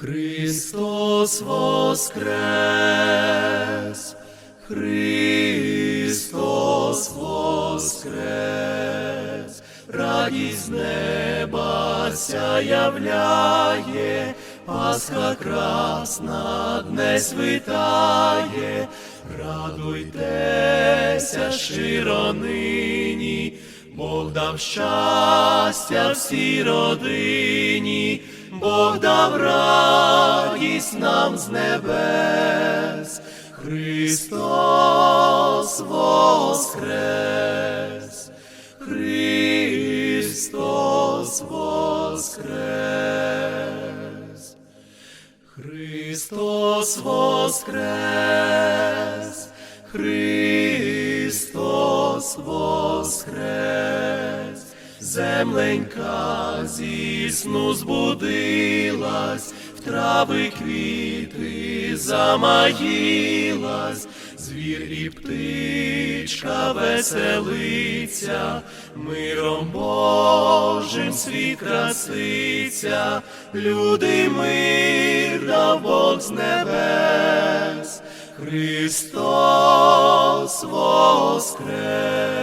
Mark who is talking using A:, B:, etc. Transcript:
A: Христос воскрес, Христос воскрес, радість неба ся являє, Пасха красна днес витає, радуйтеся щиро нині, Бог дав щастя всій родині, Бог дав радість нам з небес, Христос воскрес, Христос воскрес, Христос воскрес, Христос воскрес, земленька зі сну збудилась, в трави квіти замаїлась, звір і птичка веселиться, миром Божим світ краситься, люди мир дав Бог з небес, Христос воскрес,